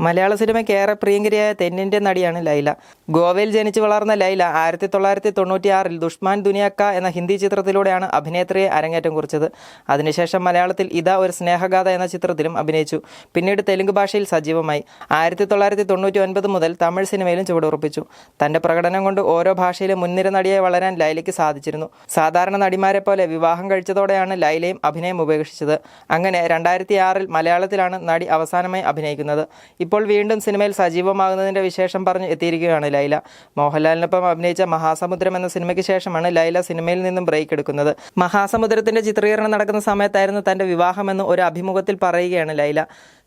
മലയാള സിനിമയ്ക്ക് ഏറെ പ്രിയങ്കരിയായ തെന്നിന്ത്യൻ നടിയാണ് ലൈല. ഗോവയിൽ ജനിച്ചു വളർന്ന ലൈല ആയിരത്തി തൊള്ളായിരത്തി തൊണ്ണൂറ്റിയാറിൽ ദുഷ്മാൻ ദുനിയക്ക എന്ന ഹിന്ദി ചിത്രത്തിലൂടെയാണ് അഭിനേത്രിയെ അരങ്ങേറ്റം കുറിച്ചത്. അതിനുശേഷം മലയാളത്തിൽ ഇതാ ഒരു സ്നേഹഗാഥ എന്ന ചിത്രത്തിലും അഭിനയിച്ചു. പിന്നീട് തെലുങ്ക് ഭാഷയിൽ സജീവമായി. ആയിരത്തി തൊള്ളായിരത്തി തൊണ്ണൂറ്റി ഒൻപത് മുതൽ തമിഴ് സിനിമയിലും ചുവടുറപ്പിച്ചു. തന്റെ പ്രകടനം കൊണ്ട് ഓരോ ഭാഷയിലും മുൻനിര നടിയായി വളരാൻ ലൈലയ്ക്ക് സാധിച്ചിരുന്നു. സാധാരണ നടിമാരെ പോലെ വിവാഹം കഴിച്ചതോടെയാണ് ലൈലയും അഭിനയം ഉപേക്ഷിച്ചത്. അങ്ങനെ രണ്ടായിരത്തി ആറിൽ മലയാളത്തിലാണ് നടി അവസാനമായി അഭിനയിക്കുന്നത്. ഇപ്പോൾ വീണ്ടും സിനിമയിൽ സജീവമാകുന്നതിന്റെ വിശേഷം പറഞ്ഞ് എത്തിയിരിക്കുകയാണ് ലൈല. മോഹൻലാലിനൊപ്പം അഭിനയിച്ച മഹാസമുദ്രം എന്ന സിനിമയ്ക്ക് ശേഷമാണ് ലൈല സിനിമയിൽ നിന്നും ബ്രേക്ക് എടുക്കുന്നത്. മഹാസമുദ്രത്തിന്റെ ചിത്രീകരണം നടക്കുന്ന സമയത്തായിരുന്നു തന്റെ വിവാഹമെന്ന് ഒരു അഭിമുഖത്തിൽ പറയുകയാണ് ലൈല.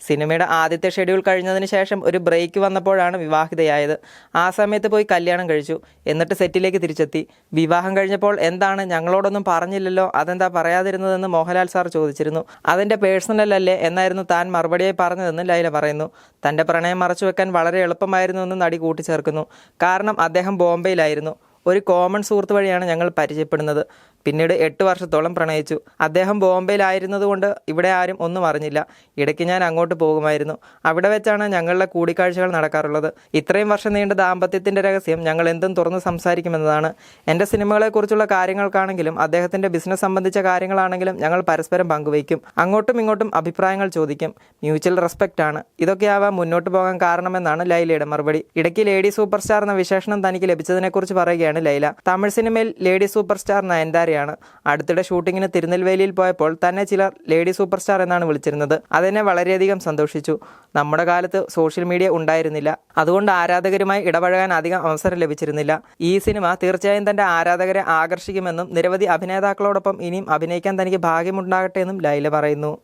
സിനിമയുടെ ആദ്യത്തെ ഷെഡ്യൂൾ കഴിഞ്ഞതിന് ശേഷം ഒരു ബ്രേക്ക് വന്നപ്പോഴാണ് വിവാഹിതയായത്. ആ സമയത്ത് പോയി കല്യാണം കഴിച്ചു. എന്നിട്ട് സെറ്റിലേക്ക് തിരിച്ചെത്തി. വിവാഹം കഴിഞ്ഞപ്പോൾ എന്താണ് ഞങ്ങളോടൊന്നും പറഞ്ഞില്ലല്ലോ? അതെന്താ പറയാതിരുന്നതെന്ന് മോഹൻലാൽ സാർ ചോദിച്ചിരുന്നു. അതെന്റെ പേഴ്സണൽ അല്ലേ? എന്നായിരുന്നു താൻ മറുപടിയായി പറഞ്ഞതെന്ന് ലൈല പറയുന്നു. തന്റെ പ്രണയം മറച്ചു വെക്കാൻ വളരെ എളുപ്പമായിരുന്നു എന്ന് നടി കൂട്ടിച്ചേർക്കുന്നു. കാരണം അദ്ദേഹം ബോംബെയിലായിരുന്നു. ഒരു കോമൺ സുഹൃത്ത് വഴിയാണ് ഞങ്ങൾ പരിചയപ്പെടുന്നത്. പിന്നീട് എട്ട് വർഷത്തോളം പ്രണയിച്ചു. അദ്ദേഹം ബോംബെയിലായിരുന്നതുകൊണ്ട് ഇവിടെ ആരും ഒന്നും അറിഞ്ഞില്ല. ഇടയ്ക്ക് ഞാൻ അങ്ങോട്ട് പോകുമായിരുന്നു. അവിടെ വെച്ചാണ് ഞങ്ങളുടെ കൂടിക്കാഴ്ചകൾ നടക്കാറുള്ളത്. ഇത്രയും വർഷം നീണ്ട ദാമ്പത്യത്തിന്റെ രഹസ്യം ഞങ്ങൾ എന്തും തുറന്ന് സംസാരിക്കുമെന്നതാണ്. എന്റെ സിനിമകളെക്കുറിച്ചുള്ള കാര്യങ്ങൾക്കാണെങ്കിലും അദ്ദേഹത്തിന്റെ ബിസിനസ് സംബന്ധിച്ച കാര്യങ്ങളാണെങ്കിലും ഞങ്ങൾ പരസ്പരം പങ്കുവയ്ക്കും. അങ്ങോട്ടും ഇങ്ങോട്ടും അഭിപ്രായങ്ങൾ ചോദിക്കും. മ്യൂച്വൽ റെസ്പെക്റ്റ് ആണ്. ഇതൊക്കെയാവാം മുന്നോട്ട് പോകാൻ കാരണമെന്നാണ് ലൈലയുടെ മറുപടി. ഇടയ്ക്ക് ലേഡി സൂപ്പർ സ്റ്റാർ എന്ന വിശേഷണം തനിക്ക് ലഭിച്ചതിനെക്കുറിച്ച് പറയുകയാണ് ലൈല. തമിഴ് സിനിമയിൽ ലേഡി സൂപ്പർ സ്റ്റാർ നയൻതാരയാണ്. അടുത്തിടെ ഷൂട്ടിങ്ങിന് തിരുനെൽവേലിയിൽ പോയപ്പോൾ തന്നെ ചിലർ ലേഡി സൂപ്പർ സ്റ്റാർ എന്നാണ് വിളിച്ചിരുന്നത്. അതെന്നെ വളരെയധികം സന്തോഷിച്ചു. നമ്മുടെ കാലത്ത് സോഷ്യൽ മീഡിയ ഉണ്ടായിരുന്നില്ല. അതുകൊണ്ട് ആരാധകരുമായി ഇടപഴകാൻ അധികം അവസരം ലഭിച്ചിരുന്നില്ല. ഈ സിനിമ തീർച്ചയായും തന്റെ ആരാധകരെ ആകർഷിക്കുമെന്നും നിരവധി അഭിനേതാക്കളോടൊപ്പം ഇനിയും അഭിനയിക്കാൻ തനിക്ക് ഭാഗ്യമുണ്ടാകട്ടെ എന്നും ലൈല പറയുന്നു.